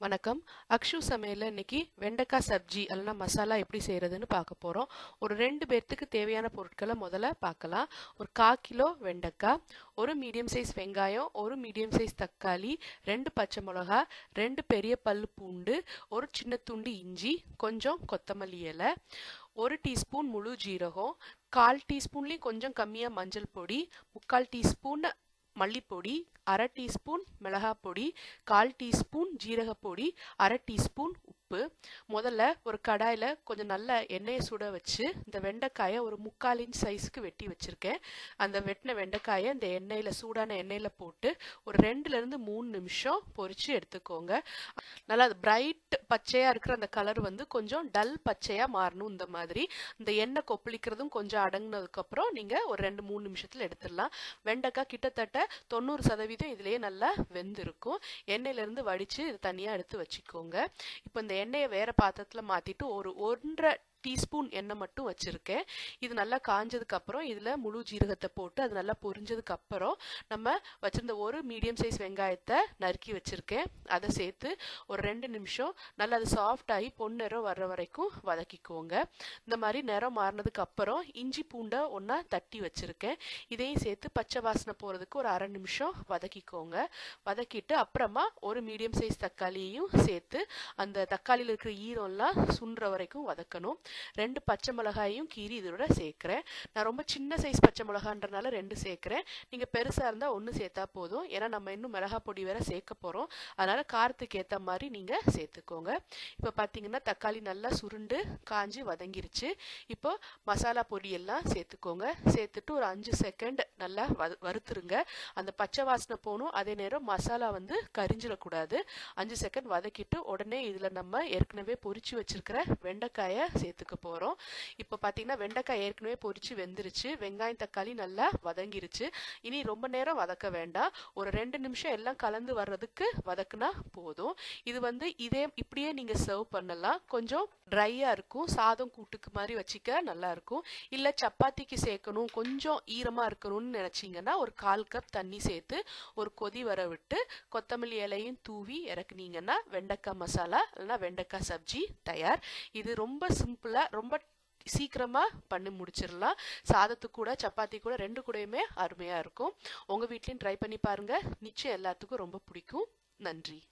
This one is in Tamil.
வணக்கம். அக்ஷு சமையலில் இன்னைக்கு வெண்டைக்காய் சப்ஜி அல்லனா மசாலா எப்படி செய்கிறதுன்னு பார்க்க போகிறோம் ஒரு ரெண்டு பேர்த்துக்கு தேவையான பொருட்களை முதல்ல பார்க்கலாம். ஒரு கால் கிலோ வெண்டைக்காய் ஒரு மீடியம் சைஸ் வெங்காயம் ஒரு மீடியம் சைஸ் தக்காளி ரெண்டு பச்சை மிளகா ரெண்டு பெரிய பல் பூண்டு ஒரு சின்ன துண்டு இஞ்சி கொஞ்சம் கொத்தமல்லி இலை ஒரு டீஸ்பூன் முழு ஜீரகம் கால் டீஸ்பூன்லேயும் கொஞ்சம் கம்மியாக மஞ்சள் பொடி முக்கால் டீஸ்பூன் மல்லிப்பொடி அரை டீஸ்பூன் மிளகாய் பொடி கால் டீஸ்பூன் ஜீரகப்பொடி அரை டீஸ்பூன் உப்பு. முதல்ல ஒரு கடாயில் கொஞ்சம் நல்ல எண்ணெயை சுட வச்சு இந்த வெண்டைக்காயை ஒரு முக்கால் இன்ச் சைஸுக்கு வெட்டி வச்சுருக்கேன். அந்த வெட்டின வெண்டைக்காயை இந்த எண்ணெயில் சூடான எண்ணெயில் போட்டு ஒரு ரெண்டுலேருந்து மூணு நிமிஷம் பொறிச்சு எடுத்துக்கோங்க. நல்லா அது பிரைட் பச்சையாக இருக்கிற அந்த கலர் வந்து கொஞ்சம் டல் பச்சையாக மாறணும் இந்த மாதிரி. இந்த எண்ணெய் கொப்பளிக்கிறதும் கொஞ்சம் அடங்கினதுக்கப்புறம் நீங்கள் ஒரு ரெண்டு மூணு நிமிஷத்தில் எடுத்துடலாம். வெண்டைக்காய் கிட்டத்தட்ட தொண்ணூறு சதவீதம் இதுலேயே நல்லா வெந்திருக்கும். எண்ணெயிலேருந்து வடித்து இது தனியாக எடுத்து வச்சுக்கோங்க. இப்போ இந்த எண்ணெயை வேற பாத்திரத்தில் மாற்றிட்டு ஒரு ஒன்றரை டீஸ்பூன் எண்ணெய் மட்டும் வச்சுருக்கேன். இது நல்லா காஞ்சதுக்கு அப்புறம் இதில் முழு ஜீரகத்தை போட்டு அது நல்லா பொரிஞ்சதுக்கு அப்புறம் நம்ம வச்சுருந்த ஒரு மீடியம் சைஸ் வெங்காயத்தை நறுக்கி வச்சுருக்கேன். அதை சேர்த்து ஒரு ரெண்டு நிமிஷம் நல்லா அது சாஃப்டாகி பொன்னிறம் வர்ற வரைக்கும் வதக்கிக்கோங்க. இந்த மாதிரி நிறம் மாறினதுக்கு அப்புறம் இஞ்சி பூண்டை ஒன்றா தட்டி வச்சுருக்கேன். இதையும் சேர்த்து பச்சை வாசனை போகிறதுக்கு ஒரு அரை நிமிஷம் வதக்கிக்கோங்க. வதக்கிட்டு அப்புறமா ஒரு மீடியம் சைஸ் தக்காளியையும் சேர்த்து அந்த தக்காளியில் இருக்கிற ஈரம்லாம் சுன்ற வரைக்கும் வதக்கணும். ரெண்டு பச்சை மிளகாயும் கீரி இதோட சேர்க்குறேன். நான் ரொம்ப சின்ன சைஸ் பச்சை மிளகான்றனால ரெண்டு சேர்க்குறேன். நீங்கள் பெருசாக இருந்தால் ஒன்று சேர்த்தா போதும். ஏன்னா நம்ம இன்னும் மிளகா பொடி வேற சேர்க்க போகிறோம் அதனால் காரத்துக்கு ஏற்ற மாதிரி நீங்கள் சேர்த்துக்கோங்க. இப்போ பார்த்தீங்கன்னா தக்காளி நல்லா சுருண்டு காஞ்சி வதங்கிருச்சு. இப்போ மசாலா பொடியெல்லாம் சேர்த்துக்கோங்க. சேர்த்துட்டு ஒரு அஞ்சு செகண்ட் நல்லா வறுத்துருங்க. அந்த பச்சை வாசனை போகணும். அதே நேரம் மசாலா வந்து கரிஞ்சிடக்கூடாது. அஞ்சு செகண்ட் வதக்கிட்டு உடனே இதில் நம்ம ஏற்கனவே பொறிச்சு வச்சிருக்கிற வெண்டைக்காயை சேர்த்துக்க போகிறோம் இப்போ பார்த்தீங்கன்னா வெண்டைக்காய் ஏற்கனவே பொறிச்சு வெந்துருச்சு. வெங்காயம் தக்காளி நல்லா வதங்கிருச்சு. இனி ரொம்ப நேரம் வதக்க வேண்டாம். ஒரு ரெண்டு நிமிஷம் எல்லாம் கலந்து வர்றதுக்கு வதக்குனா போதும். இது வந்து இதே இப்படியே நீங்கள் சர்வ் பண்ணலாம். கொஞ்சம் ட்ரையாக இருக்கும். சாதம் கூட்டுக்கு மாதிரி வச்சுக்க நல்லா இருக்கும். இல்லை சப்பாத்திக்கு சேர்க்கணும். கொஞ்சம் ஈரமாக இருக்கணும்னு நினச்சிங்கன்னா ஒரு கால் கப் தண்ணி சேர்த்து ஒரு கொதி வர விட்டு கொத்தமல்லி இலையும் தூவி இறக்குனீங்கன்னா வெண்டைக்காய் மசாலா இல்லைன்னா வெண்டைக்காய் சப்ஜி தயார். இது ரொம்ப சிம்பிளாக ரொம்ப சீக்கிரமாக பண்ணி முடிச்சிடலாம். சாதத்து கூட சப்பாத்தி கூட ரெண்டு கூடயுமே அருமையாக இருக்கும். உங்கள் வீட்லேயும் ட்ரை பண்ணி பாருங்கள் நிச்சயம் எல்லாத்துக்கும் ரொம்ப பிடிக்கும். நன்றி.